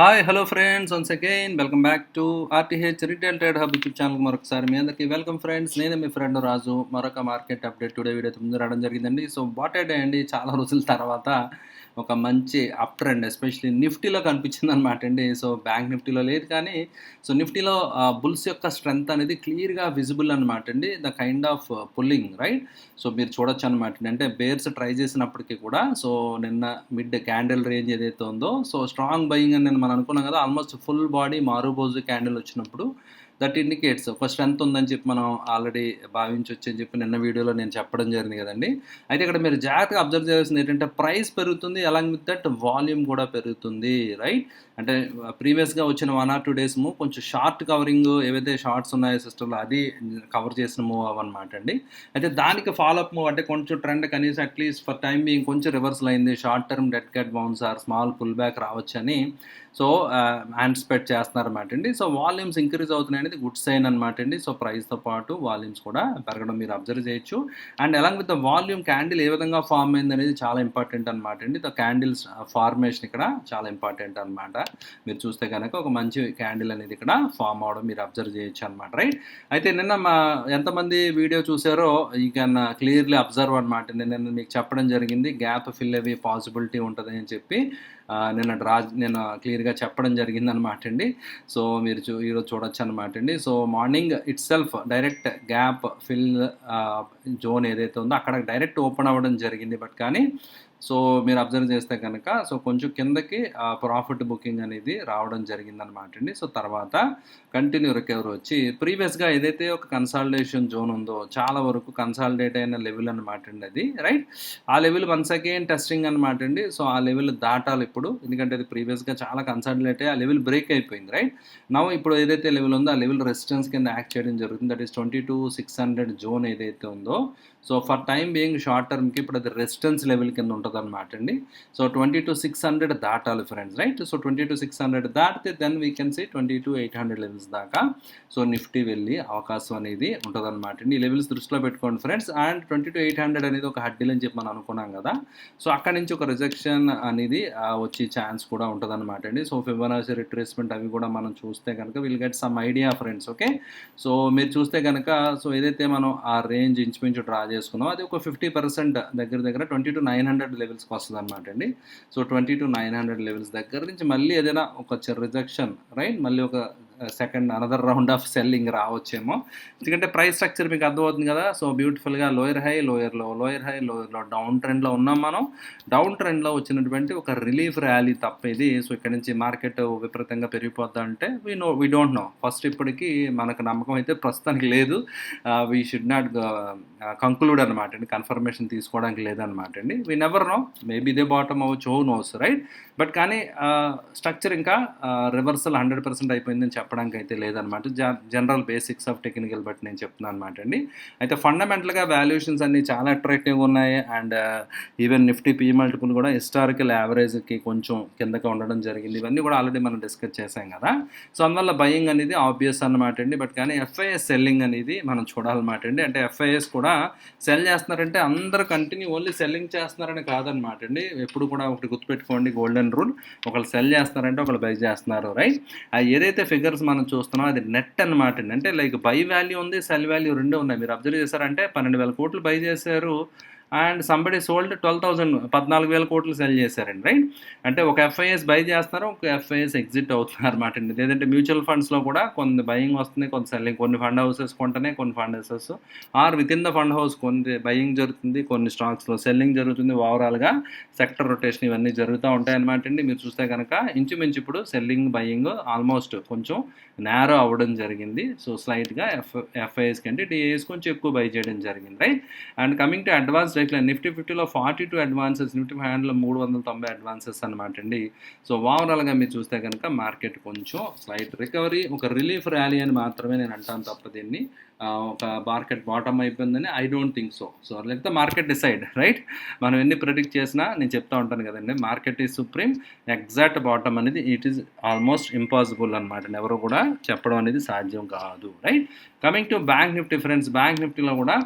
Hi hello friends once again welcome back to RTH retail trade hub YouTube channel మరొకసారి మీ అందరికీ welcome friends నేనే మీ friend రాజు. మరొక market update today video ముందు రావడం జరిగిందండి. సో బాటెడ్ డే అండి. చాలా రోజుల తర్వాత ఒక మంచి అప్ ట్రెండ్ ఎస్పెషలీ నిఫ్టీలో కనిపించింది అనమాట అండి. సో బ్యాంక్ నిఫ్టీలో లేదు కానీ సో నిఫ్టీలో బుల్స్ యొక్క స్ట్రెంగ్త్ అనేది క్లియర్గా విజిబుల్ అనమాట అండి. The kind of pulling right so మీరు చూడొచ్చు అనమాట అంటే బేర్స్ ట్రై చేసినప్పటికీ కూడా సో నిన్న మిడ్ క్యాండిల్ రేంజ్ ఏదైతే ఉందో సో స్ట్రాంగ్ బయింగ్ అని నేను మనం అనుకున్నాం కదా almost full body marubozu candle వచ్చినప్పుడు దట్ ఇండికేట్స్. ఫస్ట్ స్ట్రెంత్ ఉందని చెప్పి మనం ఆల్రెడీ భావించవచ్చు అని చెప్పి నిన్న వీడియోలో నేను చెప్పడం జరిగింది కదండి. అయితే ఇక్కడ మీరు జాగ్రత్తగా అబ్జర్వ్ చేయాల్సింది ఏంటంటే ప్రైస్ పెరుగుతుంది అలాంగ్ విత్ దట్ వాల్యూమ్ కూడా పెరుగుతుంది రైట్? అంటే ప్రీవియస్గా వచ్చిన one or two days move కొంచెం షార్ట్ కవరింగ్ ఏవైతే షార్ట్స్ ఉన్నాయో సిస్టంలో అది కవర్ చేసిన మూవ్ అవన్నమాట అండి. అయితే దానికి ఫాలోఅప్ మూవ్ అంటే కొంచెం ట్రెండ్ కనీసం at least for time being కొంచెం రివర్సల్ అయింది. Short term dead cat bounce or small pull back రావచ్చని. So uh, anticipate చేస్తున్నారన్నమాట అండి. సో వాల్యూమ్స్ ఇంక్రీజ్ అవుతున్నాయి అనేది గుడ్ సైన్ అనమాట అండి. సో ప్రైస్తో పాటు వాల్యూమ్స్ కూడా పెరగడం మీరు అబ్జర్వ్ చేయొచ్చు. And along with the volume candle ఏ విధంగా ఫామ్ అయింది అనేది చాలా ఇంపార్టెంట్ అనమాట అండి. ద క్యాండిల్స్ ఫార్మేషన్ ఇక్కడ చాలా ఇంపార్టెంట్ అనమాట మీరు చూస్తే కనుక ఒక మంచి క్యాండిల్ అనేది ఇక్కడ ఫామ్ అవడం మీరు అబ్జర్వ్ చేయొచ్చు అనమాట రైట్? అయితే నిన్న మా ఎంతమంది వీడియో చూసారో ఈ కెన్ క్లియర్లీ అబ్జర్వ్ అనమాట నేను మీకు చెప్పడం జరిగింది గ్యాప్ ఫిల్ అయ్యే పాసిబిలిటీ ఉంటుంది అని చెప్పి. నిన్న డ్రా నేను క్లియర్గా చెప్పడం జరిగింది అనమాట అండి. సో మీరు చూ ఈరోజు చూడొచ్చు అనమాట అండి. So morning itself direct gap fill zone ఏదైతే ఉందో అక్కడ డైరెక్ట్ ఓపెన్ అవ్వడం జరిగింది. బట్ కానీ సో మీరు అబ్జర్వ్ చేస్తే కనుక సో కొంచెం కిందకి ప్రాఫిట్ బుకింగ్ అనేది రావడం జరిగిందనమాట అండి. సో తర్వాత కంటిన్యూ రికవర్ వచ్చి ప్రీవియస్గా ఏదైతే ఒక కన్సాలిడేషన్ జోన్ ఉందో చాలా వరకు కన్సాలిడేట్ అయిన లెవెల్ అనమాట అండి అది రైట్? ఆ లెవెల్ వన్స్ అగైన్ టెస్టింగ్ అనమాట అండి. సో ఆ లెవెల్ దాటాలి ఇప్పుడు ఎందుకంటే అది ప్రీవియస్గా చాలా కన్సాలిడేట్ అయ్యి ఆ లెవెల్ బ్రేక్ అయిపోయింది రైట్? నవ్వు ఇప్పుడు ఏదైతే లెవెల్ ఉందో ఆ లెవెల్ రెసిస్టెన్స్ కింద యాక్ట్ చేయడం జరుగుతుంది. That is twenty two six hundred zone ఏదైతే ఉందో so for time being short టర్మ్కి ఇప్పుడు అది రెసిస్టెన్స్ లెవెల్ కింద ఉంటుంది అనమాట అండి. So twenty two six hundred దాటాలి friends right? So twenty two six hundred దాటితే then we can see twenty two eight hundred levels దాకా సో నిఫ్టీ వెళ్ళి అవకాశం అనేది ఉంటుంది అనమాట అండి. ఈ లెవెల్స్ దృష్టిలో పెట్టుకోండి friends. And twenty two eight hundred అనేది ఒక హడ్డీలు అని చెప్పి మనం అనుకున్నాం కదా. సో అక్కడ నుంచి ఒక రిజెక్షన్ అనేది వచ్చే ఛాన్స్ కూడా ఉంటుంది అనమాట అండి. సో ఫిబనాసి రిట్రేస్మెంట్ అవి కూడా మనం చూస్తే కనుక will get some idea friends okay so మీరు చూస్తే కనుక సో ఏదైతే మనం ఆ రేంజ్ ఇంచుమించు డ్రా చేసుకున్నాం అది ఒక ఫిఫ్టీ పర్సెంట్ దగ్గర దగ్గర ట్వంటీ టు నైన్ హండ్రెడ్ లెవెల్స్కి వస్తుంది అనమాట అండి. So twenty two nine hundred levels దగ్గర నుంచి మళ్ళీ ఏదైనా ఒక రిజెక్షన్ రైట్ మళ్ళీ ఒక second another round of selling రావచ్చేమో. ఎందుకంటే ప్రైస్ స్ట్రక్చర్ మీకు అర్థమవుతుంది కదా. సో బ్యూటిఫుల్గా లోయర్ హై లోయర్లో లోయర్ హై లోయర్లో డౌన్ ట్రెండ్లో ఉన్నాం మనం. డౌన్ ట్రెండ్లో వచ్చినటువంటి ఒక రిలీఫ్ ర్యాలీ తప్ప ఇది సో ఇక్కడ నుంచి మార్కెట్ విపరీతంగా పెరిగిపోద్దా అంటే we know we don't know first ఇప్పటికీ మనకు నమ్మకం అయితే ప్రస్తుతానికి లేదు. వీ షుడ్ నాట్ కంక్లూడ్ అనమాట అండి. కన్ఫర్మేషన్ తీసుకోవడానికి లేదనమాట అండి. వీ నెవర్ నో మేబీ ఇదే బాటమ్ అవ్వచ్చు. నోస్ రైట్ బట్ కానీ స్ట్రక్చర్ ఇంకా రివర్సల్ హండ్రెడ్ పర్సెంట్ అయిపోయిందని చెప్పడానికి అయితే లేదనమాట జనరల్ బేసిక్స్ ఆఫ్ టెక్నికల్ బట్టి నేను చెప్తున్నాను అనమాట అండి. అయితే ఫండమెంటల్గా వాల్యుయేషన్స్ అన్ని చాలా అట్రాక్టివ్గా ఉన్నాయి. And uh, even Nifty P multiple కూడా హిస్టారికల్ యావరేజ్కి కొంచెం కిందకి ఉండడం జరిగింది. ఇవన్నీ కూడా ఆల్రెడీ మనం డిస్కస్ చేసాం కదా. సో అందువల్ల బయింగ్ అనేది ఆబ్వియస్ అనమాట అండి. బట్ కానీ ఎఫ్ఐఎస్ సెల్లింగ్ అనేది మనం చూడాలన్నమాట అండి. అంటే ఎఫ్ఐఎస్ కూడా సెల్ చేస్తున్నారంటే అందరు కంటిన్యూ ఓన్లీ సెల్లింగ్ చేస్తున్నారని కాదనమాట అండి. ఎప్పుడు కూడా ఒకటి గుర్తుపెట్టుకోండి. Golden rule. ఒకళ్ళు సెల్ చేస్తున్నారంటే ఒకళ్ళు బై చేస్తున్నారు. రైట్? ఏదైతే ఫిగర్ ఫిగర్స్ మనం చూస్తున్నాం అది నెట్ అనమాట అంటే లైక్ బై వాల్యూ ఉంది సెల్ వాల్యూ రెండు ఉన్నాయి. మీరు అబ్జర్వ్ చేశారంటే పన్నెండు వేల కోట్లు బై చేశారు. And somebody sold twelve thousand పద్నాలుగు వేల కోట్లు సెల్ చేశారండి రైట్ అంటే ఒక ఎఫ్ఐఎస్ బై చేస్తున్నారు ఒక ఎఫ్ఐఎస్ ఎగ్జిట్ అవుతున్నారు అనమాట అండి. లేదంటే మ్యూచువల్ ఫండ్స్లో కూడా కొన్ని బయింగ్ వస్తుంది కొంత సెల్లింగ్ కొన్ని ఫండ్ హౌసెస్ కొంటనే కొన్ని fund houses are within the fund house కొన్ని బయింగ్ జరుగుతుంది కొన్ని స్టాక్స్లో సెల్లింగ్ జరుగుతుంది. ఓవరాల్గా సెక్టర్ రొటేషన్ ఇవన్నీ జరుగుతూ ఉంటాయన్నమాట అండి. మీరు చూస్తే కనుక ఇంచుమించు ఇప్పుడు సెల్లింగ్ బయింగ్ ఆల్మోస్ట్ కొంచెం నేరో అవ్వడం జరిగింది. సో స్లైట్గా ఎఫ్ ఎఫ్ఐఎస్ కంటే డిఏఎస్ కొంచెం ఎక్కువ బై చేయడం జరిగింది right and coming to advance రేట్లో నిఫ్టీ ఫిఫ్టీలో forty two advances Nifty five హండ్రెడ్లో మూడు వందల తొంభై అడ్వాన్సెస్ అనమాట అండి. సో ఓవరాల్గా మీరు చూస్తే కనుక మార్కెట్ కొంచెం స్లైట్ రికవరీ ఒక రిలీఫ్ ర్యాలీ అని మాత్రమే నేను అంటాను తప్ప దీన్ని ఒక మార్కెట్ బాటమ్ అయిపోయిందని I don't think so. So లేకపోతే మార్కెట్ డిసైడ్ రైట్? మనం ఎన్ని ప్రిడిక్ట్ చేసినా నేను చెప్తా ఉంటాను కదండి market is supreme exact bottom అనేది ఇట్ ఈస్ ఆల్మోస్ట్ ఇంపాసిబుల్ అనమాట ఎవరు కూడా చెప్పడం అనేది సాధ్యం కాదు right? Coming to bank Nifty friends bank నిఫ్టీలో కూడా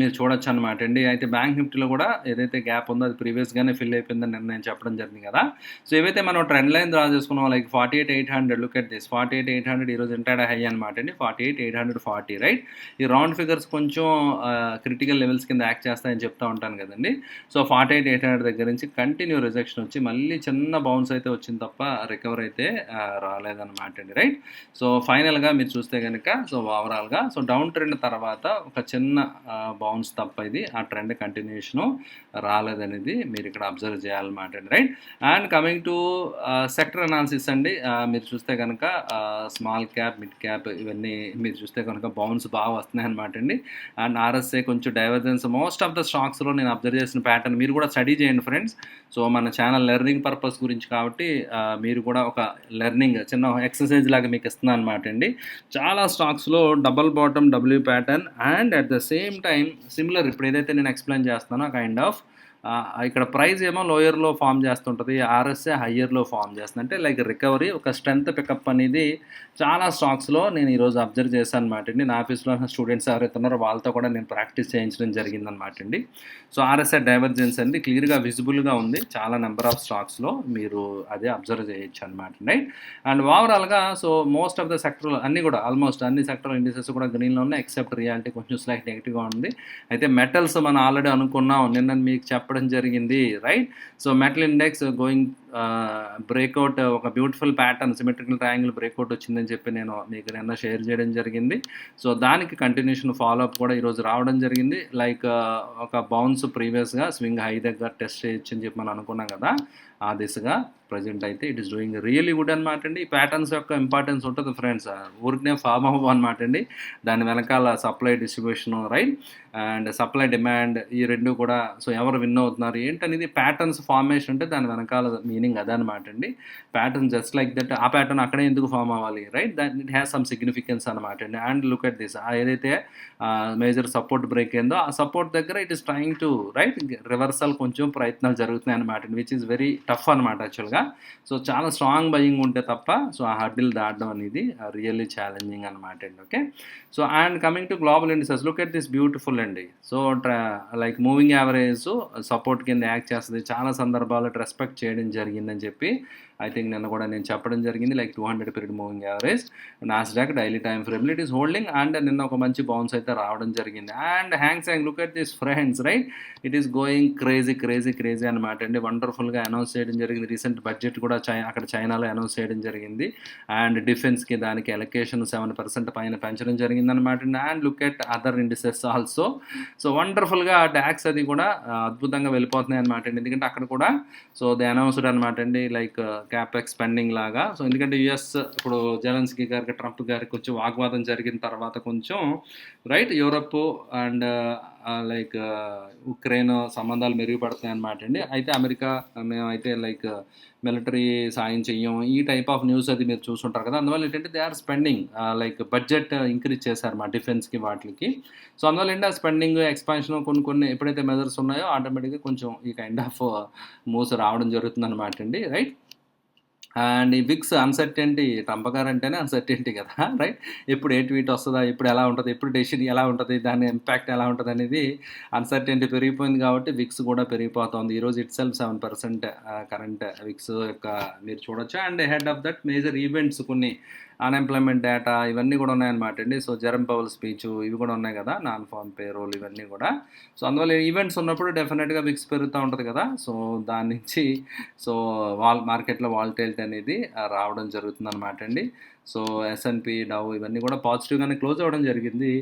మీరు చూడొచ్చు అనమాట అండి అయితే బ్యాంక్ నిఫ్టీలో కూడా ఏదైతే గ్యాప్ ఉందో అది ప్రీవియస్గానే ఫిల్ అయిపోయిందని నిర్ణయం చెప్పడం జరిగింది కదా. సో ఏవైతే మనం ట్రెండ్ లైన్ డ్రా చేసుకున్నాం like forty eight eight hundred look at this forty eight eight hundred ఈరోజు ఇంటాడ్ హై అనమాట అండి. Forty eight eight hundred forty right? ఈ రౌండ్ ఫిగర్స్ కొంచెం క్రిటికల్ లెవెల్స్ కింద యాక్ట్ చేస్తాయని చెప్తా ఉంటాను కదండి. So forty eight eight hundred దగ్గర నుంచి కంటిన్యూ రిజెక్షన్ వచ్చి మళ్ళీ చిన్న బౌన్స్ అయితే వచ్చింది తప్ప రికవర్ అయితే రాలేదన్నమాట అండి రైట్? సో ఫైనల్గా మీరు చూస్తే కనుక సో ఓవరాల్గా సో డౌన్ ట్రెండ్ తర్వాత ఒక చిన్న బౌన్స్ తప్ప ఇది ఆ ట్రెండ్ కంటిన్యూషను రాలేదనేది మీరు ఇక్కడ అబ్జర్వ్ చేయాలన్నమాట అండి. Right and coming to sector analysis అండి uh, మీరు చూస్తే కనుక స్మాల్ క్యాప్ మిడ్ క్యాప్ ఇవన్నీ మీరు చూస్తే కనుక బౌన్స్ బాగా వస్తున్నాయి అనమాట అండి. అండ్ ఆర్ఎస్ఏ కొంచెం డైవర్జెన్స్ మోస్ట్ ఆఫ్ ద స్టాక్స్లో నేను అబ్జర్వ్ చేసిన ప్యాటర్న్ మీరు కూడా స్టడీ చేయండి ఫ్రెండ్స్ సో మన ఛానల్ లెర్నింగ్ పర్పస్ గురించి కాబట్టి uh, మీరు కూడా ఒక లెర్నింగ్ చిన్న ఎక్సర్సైజ్ లాగా మీకు ఇస్తున్నాను అనమాట అండి. చాలా స్టాక్స్లో double bottom W pattern and at the same time similar ఇప్పుడు ఏదైతే నేను ఎక్స్ప్లెయిన్ చేస్తానో కైండ్ ఆఫ్ ఇక్కడ ప్రైస్ ఏమో లోయర్లో ఫామ్ చేస్తుంటుంది ఆర్ఎస్ఏ హయ్యర్లో ఫామ్ చేస్తుంది. అంటే లైక్ రికవరీ ఒక స్ట్రెంత్ పికప్ అనేది చాలా స్టాక్స్లో నేను ఈరోజు అబ్జర్వ్ చేశాను అనమాట అండి. నా ఆఫీస్లో స్టూడెంట్స్ ఎవరైతే ఉన్నారో వాళ్ళతో కూడా నేను ప్రాక్టీస్ చేయించడం జరిగిందనమాట అండి. సో ఆర్ఎస్ఏ డైవర్జెన్స్ అనేది క్లియర్గా విజిబుల్గా ఉంది. చాలా నెంబర్ ఆఫ్ స్టాక్స్లో మీరు అదే అబ్జర్వ్ చేయొచ్చు అనమాట రైట్? అండ్ ఓవరాల్గా so most of the sector అన్నీ కూడా ఆల్మోస్ట్ అన్ని సెక్టర్ ఇండిసెస్ కూడా గ్రీన్లో ఉన్నాయి ఎక్సెప్ట్ రియాలిటీ కొంచెం స్లైట్ నెగిటివ్గా ఉంది. అయితే మెటల్స్ మనం ఆల్రెడీ అనుకున్నాం నిన్న మీకు చెప్పడం జరిగింది right so metal index going breakout ఒక beautiful pattern symmetrical triangle breakout వచ్చిందని చెప్పి నేను మీకు నిన్న షేర్ చేయడం జరిగింది. సో దానికి కంటిన్యూషన్ ఫాలోఅప్ కూడా ఈరోజు రావడం జరిగింది. లైక్ ఒక బౌన్స్ ప్రీవియస్గా స్వింగ్ హై దగ్గర టెస్ట్ చేయొచ్చు అని చెప్పి మనం అనుకున్నాం కదా ఆ దిశగా ప్రజెంట్ అయితే it is doing really good అనమాట అండి. ఈ ప్యాటర్న్స్ యొక్క ఇంపార్టెన్స్ ఉంటుంది ఫ్రెండ్స్. ఊరికనే ఫామ్ అవ్వ అనమాట అండి. దాని వెనకాల supply distribution right? And supply demand ఈ రెండు కూడా సో ఎవరు విన్ అవుతున్నారు ఏంటనేది ప్యాటర్న్స్ ఫార్మేషన్ అంటే దాని వెనకాల మీనింగ్ అదే అనమాట అండి ప్యాటర్న్ జస్ట్ లైక్ దట్ ఆ ప్యాటర్న్ అక్కడే ఎందుకు ఫామ్ అవ్వాలి right that it has some significance అనమాట అండి అండ్ లుక్ అట్ దిస్ ఏదైతే మేజర్ సపోర్ట్ బ్రేక్ అయిందో ఆ సపోర్ట్ దగ్గర it is trying to right reversal కొంచెం ప్రయత్నాలు జరుగుతున్నాయి అనమాట విచ్ ఈస్ వెరీ టఫ్ అనమాట యాక్చువల్గా సో చాలా స్ట్రాంగ్ బయింగ్ ఉంటే తప్ప సో ఆ హర్డిల్ దాటడం అనేది రియల్లీ ఛాలెంజింగ్ అనమాట అండి okay so and coming to global indices look at this beautiful అండి. So like moving average support కింద యాక్ట్ చేస్తుంది. చాలా సందర్భాల్లో రెస్పెక్ట్ చేయడం జరిగింది. జరిగిందని చెప్పి ఐ థింక్ నిన్న కూడా నేను చెప్పడం జరిగింది like two hundred period moving average Nasdaq daily time ఫ్రేమ్లో ఇట్ ఈస్ హోల్డింగ్ అండ్ నిన్న ఒక మంచి బౌన్స్ అయితే రావడం జరిగింది. And Hang Seng look at this friends right it is going crazy crazy crazy అనమాట అండి. వండర్ఫుల్గా అనౌన్స్ చేయడం జరిగింది. రీసెంట్ బడ్జెట్ కూడా చై అక్కడ చైనాలో అనౌన్స్ చేయడం జరిగింది. అండ్ డిఫెన్స్కి దానికి ఎలకేషన్ సెవెన్ పర్సెంట్ పైన పెంచడం జరిగింది అనమాట and. Look at other indices also so వండర్ఫుల్గా DAX అది కూడా అద్భుతంగా వెళ్ళిపోతున్నాయి అనమాట అండి. ఎందుకంటే అక్కడ కూడా సో దే అనౌన్స్డ్ అనమాట అండి లైక్ క్యాపెక్స్ స్పెండింగ్ లాగా. సో ఎందుకంటే యుఎస్ ఇప్పుడు జెలెన్స్కీ గారికి ట్రంప్ గారికి కొంచెం వాగ్వాదం జరిగిన తర్వాత కొంచెం right Europe and like Ukraine సంబంధాలు మెరుగుపడతాయి అనమాట అండి. అయితే అమెరికా మేమైతే లైక్ మిలిటరీ uh, సాయం చెయ్యం. ఈ టైప్ ఆఫ్ న్యూస్ అది మీరు చూసుంటారు కదా. అందువల్ల ఏంటంటే they are spending like budget increase చేశారు మా డిఫెన్స్కి వాటికి. సో అందువల్ల ఏంటి ఆ స్పెండింగ్ ఎక్స్పాన్షన్ కొన్ని కొన్ని ఎప్పుడైతే మెజర్స్ ఉన్నాయో ఆటోమేటిక్గా కొంచెం ఈ కైండ్ ఆఫ్ మూవ్స్ రావడం జరుగుతుంది అనమాట అండి రైట్ అండ్ ఈ విక్స్ అన్సర్టెంటీ ట్రంప్ గారు అంటేనే అన్సర్టెంటీ కదా రైట్? ఎప్పుడు ఏ ట్వీట్ వస్తుందా ఇప్పుడు ఎలా ఉంటుంది ఎప్పుడు డెసిషన్ ఎలా ఉంటుంది దాని ఇంపాక్ట్ ఎలా ఉంటుంది అనేది అన్సర్టెంటీ పెరిగిపోయింది కాబట్టి విక్స్ కూడా పెరిగిపోతుంది. ఈరోజు itself seven percent current VIX యొక్క మీరు చూడొచ్చు. And head of that major events కొన్ని అన్ఎంప్లాయ్మెంట్ డేటా ఇవన్నీ కూడా ఉన్నాయన్నమాట అండి. సో జరమ్ పవల్ స్పీచ్ ఇవి కూడా ఉన్నాయి కదా నాన్ ఫామ్ పేరోల్ ఇవన్నీ కూడా. సో అందువల్ల ఈవెంట్స్ ఉన్నప్పుడు డెఫినెట్గా విక్స్ పెరుగుతూ ఉంటుంది కదా. సో దాని నుంచి సో వాల్ మార్కెట్లో వాల్టైలిటీ అనేది రావడం జరుగుతుంది అనమాట అండి సో ఎస్ఎన్పి డవ్ ఇవన్నీ కూడా పాజిటివ్గానే క్లోజ్ అవ్వడం జరిగింది.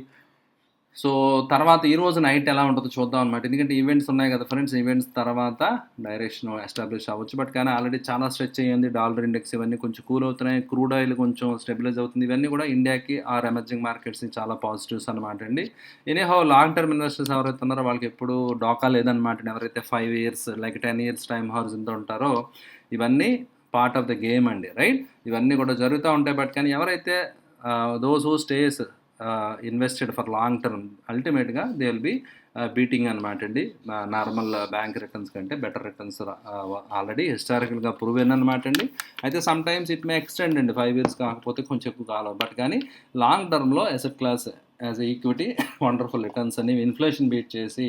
సో తర్వాత ఈ రోజు నైట్ ఎలా ఉంటుందో చూద్దాం అనమాట ఎందుకంటే ఈవెంట్స్ ఉన్నాయి కదా ఫ్రెండ్స్ ఈవెంట్స్ తర్వాత డైరెక్షన్ ఎస్టాబ్లిష్ అవ్వచ్చు. బట్ కానీ ఆల్రెడీ చాలా స్ట్రెచ్ అయ్యింది. డాలర్ ఇండెక్స్ ఇవన్నీ కొంచెం కూల్ అవుతున్నాయి. క్రూడ్ ఆయిల్ కొంచెం స్టెబిలైజ్ అవుతుంది. ఇవన్నీ కూడా ఇండియాకి ఆర్ ఎమర్జింగ్ మార్కెట్స్ని చాలా పాజిటివ్స్ అనమాట అండి. Anyhow long term investors ఎవరైతే ఉన్నారో వాళ్ళకి ఎప్పుడు డోకా లేదనమాట ఎవరైతే five years like ten years time ఎంత ఉంటారో ఇవన్నీ పార్ట్ ఆఫ్ ద గేమ్ అండి రైట్ ఇవన్నీ కూడా జరుగుతూ ఉంటాయి. బట్ కానీ ఎవరైతే those who stays invested for long term అల్టిమేట్గా దే విల్ బి బీటింగ్ అనమాట అండి. నార్మల్ బ్యాంక్ రిటర్న్స్ కంటే బెటర్ రిటర్న్స్ ఆల్రెడీ హిస్టారికల్గా ప్రూవ్ అనమాట అండి. అయితే some times it may extend అండి. ఫైవ్ ఇయర్స్ కాకపోతే కొంచెం ఎక్కువ కాలం. బట్ కానీ లాంగ్ టర్మ్లో asset class as equity wonderful returns అనేవి ఇన్ఫ్లేషన్ బీట్ చేసి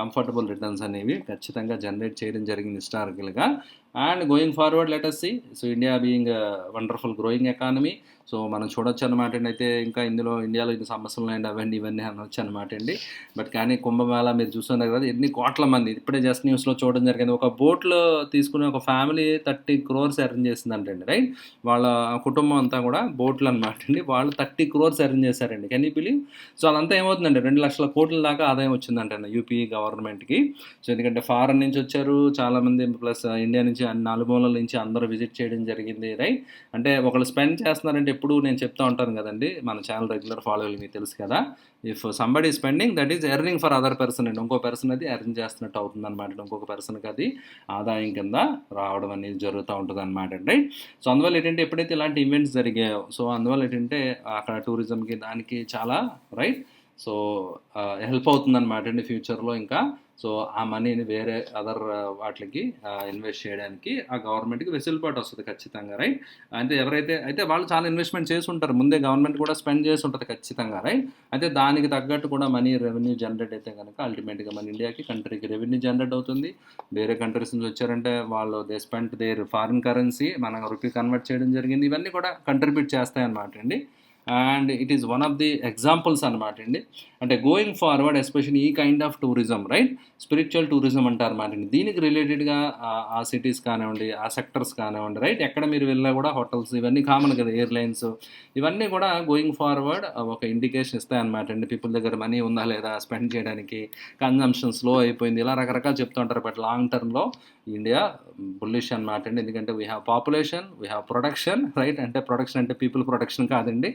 కంఫర్టబుల్ రిటర్న్స్ అనేవి ఖచ్చితంగా జనరేట్ చేయడం జరిగింది హిస్టారికల్గా and going forward let us see so India being wonderful growing economy so మనం చూడొచ్చు అనమాట అండి. అయితే ఇంకా ఇందులో ఇండియాలో ఇన్ని సమస్యలు అండి అవన్నీ ఇవన్నీ అనొచ్చు అనమాట అండి. బట్ కానీ కుంభమేళ మీరు చూస్తున్నారు కదా ఎన్ని కోట్ల మంది ఇప్పుడే జస్ట్ న్యూస్లో చూడడం జరిగింది. ఒక బోట్లో తీసుకునే ఒక ఫ్యామిలీ థర్టీ క్రోర్స్ అరేంజ్ చేసిందంటండి రైట్ వాళ్ళ కుటుంబం అంతా కూడా బోట్లు అనమాట అండి. వాళ్ళు థర్టీ క్రోర్స్ అరేంజ్ చేశారండి. కెన్ యూ బిలీవ్ సో అదంతా ఏమవుతుందండి రెండు లక్షల కోట్ల దాకా ఆదాయం వచ్చిందంటండి యూపీ గవర్నమెంట్కి. సో ఎందుకంటే ఫారెన్ నుంచి వచ్చారు చాలామంది ప్లస్ ఇండియా uh, నుంచి అన్ని నలుమూలల నుంచి అందరూ విజిట్ చేయడం జరిగింది రైట్ అంటే ఒకళ్ళు స్పెండ్ చేస్తున్నారంటే ఎప్పుడు నేను చెప్తా ఉంటాను కదండి మన ఛానల్ రెగ్యులర్ ఫాలో మీకు తెలుసు కదా if somebody spending that is earning for other person అండి. ఇంకో పర్సన్ అది ఎర్న్ చేస్తున్నట్టు అవుతుంది అనమాట ఇంకొక పర్సన్కి అది ఆదాయం కింద రావడం అనేది జరుగుతూ ఉంటుంది అనమాట రైట్ సో అందువల్ల ఏంటంటే ఎప్పుడైతే ఇలాంటి ఈవెంట్స్ జరిగాయో సో అందువల్ల ఏంటంటే అక్కడ టూరిజంకి దానికి చాలా రైట్ సో హెల్ప్ అవుతుందన్నమాట అండి ఫ్యూచర్లో ఇంకా. సో ఆ మనీని వేరే అదర్ వాటికి ఇన్వెస్ట్ చేయడానికి ఆ గవర్నమెంట్కి వెసులుబాటు వస్తుంది ఖచ్చితంగా రైట్? అయితే ఎవరైతే అయితే వాళ్ళు చాలా ఇన్వెస్ట్మెంట్ చేసి ఉంటారు ముందే గవర్నమెంట్ కూడా స్పెండ్ చేసి ఉంటుంది ఖచ్చితంగా రైట్? అయితే దానికి తగ్గట్టు కూడా మనీ రెవెన్యూ జనరేట్ అయితే కనుక అల్టిమేట్గా మన ఇండియాకి కంట్రీకి రెవెన్యూ జనరేట్ అవుతుంది. వేరే కంట్రీస్ నుంచి వచ్చారంటే వాళ్ళు they spend their foreign currency మన రూపీ కన్వర్ట్ చేయడం జరిగింది. ఇవన్నీ కూడా కంట్రిబ్యూట్ చేస్తాయన్నమాట అండి. And it is one of the examples అనమాట అండి. అంటే గోయింగ్ ఫార్వర్డ్ ఎస్పెషల్లీ ఈ kind of tourism right spiritual tourism అంటారు అనమాట అండి. దీనికి రిలేటెడ్గా ఆ సిటీస్ కానివ్వండి ఆ సెక్టర్స్ కానివ్వండి రైట్ ఎక్కడ మీరు వెళ్ళినా కూడా హోటల్స్ ఇవన్నీ కామన్ కదా ఎయిర్లైన్స్ ఇవన్నీ కూడా గోయింగ్ ఫార్వర్డ్ ఒక ఇండికేషన్ ఇస్తాయి అనమాట అండి. పీపుల్ దగ్గర మనీ ఉందా లేదా స్పెండ్ చేయడానికి కన్జంప్షన్ స్లో అయిపోయింది ఇలా రకరకాలు చెప్తూ ఉంటారు. బట్ లాంగ్ టర్మ్లో ఇండియా బుల్లిష్ అనమాట అండి. ఎందుకంటే we have population we have production right అంటే ప్రొడక్షన్ అంటే పీపుల్ ప్రొడక్షన్ కాదండి.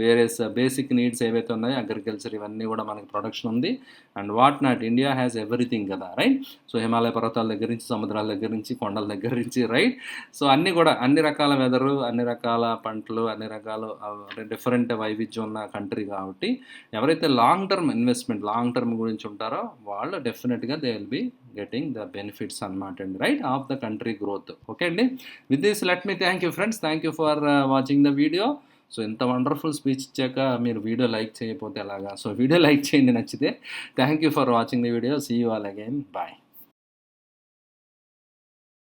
వేరే బేసిక్ నీడ్స్ ఏవైతే ఉన్నాయో అగ్రికల్చర్ ఇవన్నీ కూడా మనకి ప్రొడక్షన్ ఉంది. And what not India has everything కదా రైట్ సో హిమాలయ పర్వతాల దగ్గర నుంచి సముద్రాల దగ్గర నుంచి కొండల దగ్గర నుంచి రైట్ సో అన్నీ కూడా అన్ని రకాల వెదరు అన్ని రకాల పంటలు అన్ని రకాల డిఫరెంట్ వైవిధ్యం ఉన్న కంట్రీ కాబట్టి ఎవరైతే long term investment long term గురించి ఉంటారో వాళ్ళు డెఫినెట్గా they will be getting the benefits అనమాట అండి right of the country growth okay అండి? With this let me thank you friends thank you for watching the video so ఇంత wonderful speech ఇచ్చాక మీరు వీడియో లైక్ చేయకపోతే ఎలాగా? సో వీడియో లైక్ చేయండి నచ్చితే. Thank you for watching the video. See you all again bye